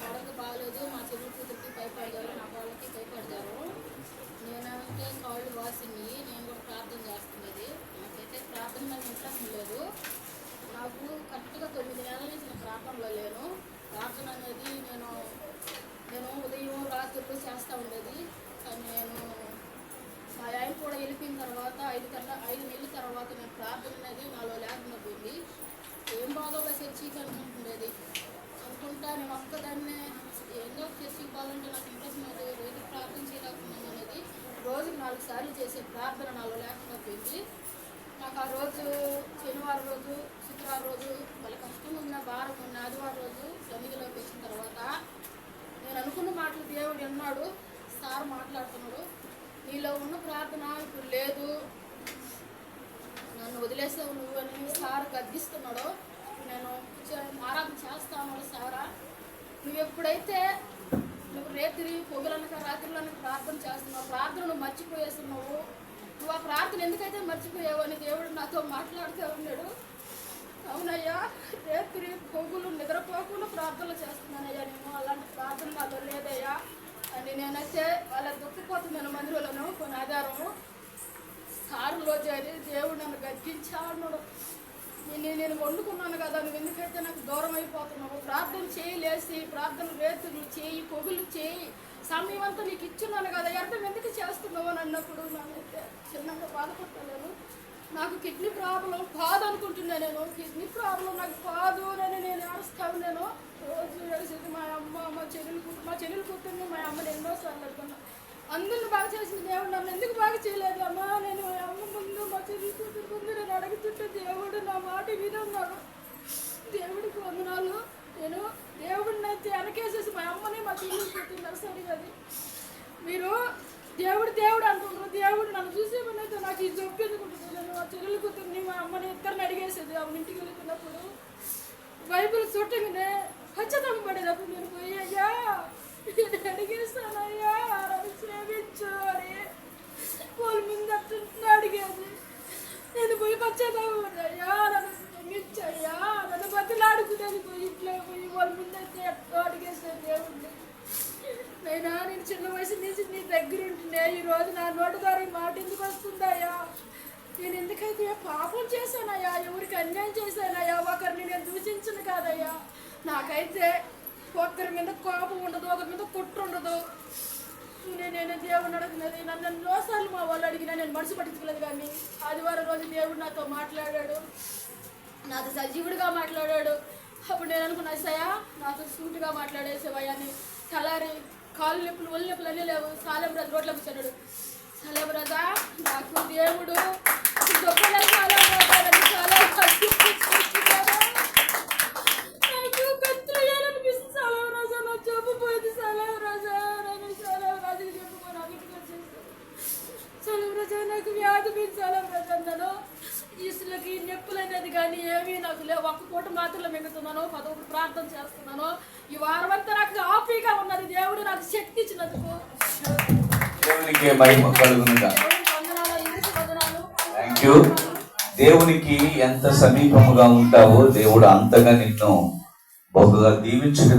కోడలికి బాగలేదు మా చెల్లి కూతురికి భయపడ్డారు నా కోళ్ళకి భయపడ్డారు. నేనంటే కాళ్ళు వాసింది నేను కూడా ప్రార్థన చేస్తున్నది. నాకైతే ప్రార్థన మీద ఇంట్రెస్ట్ లేదు. నాకు కరెక్ట్గా తొమ్మిది నెలల నుంచి నేను ప్రార్థనలో లేను. ప్రార్థన అనేది నేను నేను ఉదయం రాత్రులు చేస్తూ ఉండేది. కానీ నేను మా ఆయన కూడా వెళ్ళిపోయిన తర్వాత ఐదు కన్నా ఐదు నెలల తర్వాత నేను ప్రార్థన అనేది నాలో లేకుండా పోయింది. ఏం బాగోగా చర్చికి అనుకుంటుండేది. అనుకుంటా దాన్ని ఒక్కదాన్నే చేసి ఇవ్వాలంటే నాకు ఇంట్రెస్ట్ మీద రోజు ప్రార్థన చేయలేకున్నాను అనేది రోజుకి నాలుగు సార్లు చేసే ప్రార్థన నాలో లేకుండా పోయింది. నాకు ఆ రోజు శనివారం రోజు శుక్రవారం రోజు మళ్ళీ కష్టం ఉన్న వారం ఉన్న ఆదివారం రోజు సన్నిధిలోకి వచ్చిన తర్వాత నేను అనుకున్న మాటలు దేవుడు అన్నాడు సార్ మాట్లాడుతున్నాడు. నీలో ఉన్న ప్రార్థన ఇప్పుడు లేదు. నన్ను వదిలేసావు నువ్వు అని సార్ గద్దిస్తున్నాడు నేను ఆరాధన చేస్తాను నువ్వు ఎప్పుడైతే నువ్వు రేత్రి పొగలనక రాత్రులను ప్రార్థన చేస్తున్నావు ప్రార్థన నువ్వు మర్చిపోయేస్తున్నావు నువ్వు ఆ ప్రార్థన ఎందుకైతే మర్చిపోయావు అని దేవుడు నాతో మాట్లాడుతూ ఉన్నాడు. అవునయ్యా రేత్రి పొగులు నిద్రపోకుండా ప్రార్థనలు చేస్తున్నానయ్యా నేను. అలాంటి ప్రార్థన నాలో లేదయ్యా. అని నేనైతే వాళ్ళ దుఃఖపోతున్నాను మందిరంలోనూ కొన్ని ఆధారము సారులో చేరి దేవుడు నన్ను గద్దించాడు. నేను నేను వండుకున్నాను కదా నువ్వు దూరమైపోతున్నావు. దూరం అయిపోతున్నావు ప్రార్థన చేయలేసి ప్రార్థన వేతులు చేయి పొగులు చేయి. సమయం అంతా నీకు ఇచ్చున్నాను కదా. ఎంత ఎందుకు చేస్తున్నావు అని అన్నప్పుడు నాకైతే చిన్నగా బాధపడలేను నాకు కిడ్నీ ప్రాబ్లం కాదు అనుకుంటున్నా నేను. కిడ్నీ ప్రాబ్లం నాకు కాదు అని నేను ఏడుస్తాను నేను రోజు ఏడిసేది మా అమ్మ మా చెల్లెలు కూతురు మా చెల్లెలు కూతుర్ని మా అమ్మని ఎన్నోసార్లు అనుకున్నా అందరిని బాగా చేసిన దేవుడు నన్ను ఎందుకు బాగా చేయలేదు? అమ్మా నేను మా అమ్మ ముందు మా చెల్లి కూతురు ముందు నేను అడుగుతుంటే దేవుడు నా మాట నాకు. మా అది. మీరు దేవుడు దేవుడు అనుకుంటున్నారు దేవుడు నన్ను చూసేమనైతే నాకు ఈ జబ్బు ఎందుకుంటుంది? నేను మా చెల్లెలు కూతుర్ని మా అమ్మని ఇద్దరిని అడిగేసేది ఆమె ఇంటికి వెళ్తున్నప్పుడు బైబిల్ చుట్టగానే ఖచ్చితంగా పడేటప్పుడు నేను పోయి అయ్యా నేను అడిగేస్తానయ్యా నన్ను క్షమించు అని వాళ్ళ ముందు అట్లా అడిగేది నేను పోయి పచ్చేదాము అయ్యా నన్ను క్షమించయ్యా నన్ను బతిలాడుకునేది పోయి ఇంట్లో పోయి వాళ్ళ ముందు అయితే ఎట్టో అడిగేసేది దేవుడిని నైనా నేను చిన్న వయసు నుంచి నీ దగ్గర ఉంటున్నా ఈ రోజు నా నోటి ద్వారా ఈ మాట ఎందుకు వస్తుందయ్యా? నేను ఎందుకైతే పాపం చేశానయ్యా? ఎవరికి అన్యాయం చేశానయ్యా? ఒకరిని నేను దూషించను కాదయ్యా. నాకైతే ఒకరి మీద కోపం ఉండదు ఒకరి మీద కుట్ర ఉండదు. నేను దేవుడిని అడుగుతున్నది నన్ను ఎన్నోసార్లు మా వాళ్ళు అడిగినా నేను మనసు పట్టించుకోలేదు కానీ ఆదివారం రోజు దేవుడు నాతో మాట్లాడాడు. నాతో సజీవుడిగా మాట్లాడాడు. అప్పుడు నేను అనుకున్నా సయా నాతో సూటిగా మాట్లాడేసేవయ్యా అని తలారి కాళ్ళు నొప్పులు ఒళ్ళు నొప్పులు అన్నీ లేవు. సాలెం బ్రదర్ రోడ్లో కూర్చున్నాడు సాలెం నాకు దేవుడు చాలా నాకు రాజా వ్యాధి మీద సలం ఈసులకి నొప్పులు అనేది కానీ ఏమీ నాకు లేవు. ఒక్క పూట మాత్రమే మిగుతున్నాను. పదొకటి ప్రార్థన చేస్తున్నాను. ఈ వారం అంతా నాకు హ్యాపీగా ఉన్నది దేవుడు నాకు శక్తి ఇచ్చినందుకు. దేవునికి మహిమ కలుగునుగా. థ్యాంక్ యూ దేవునికి ఎంత సమీపముగా ఉంటావో దేవుడు అంతగా నిన్ను బహుగా దీవించిన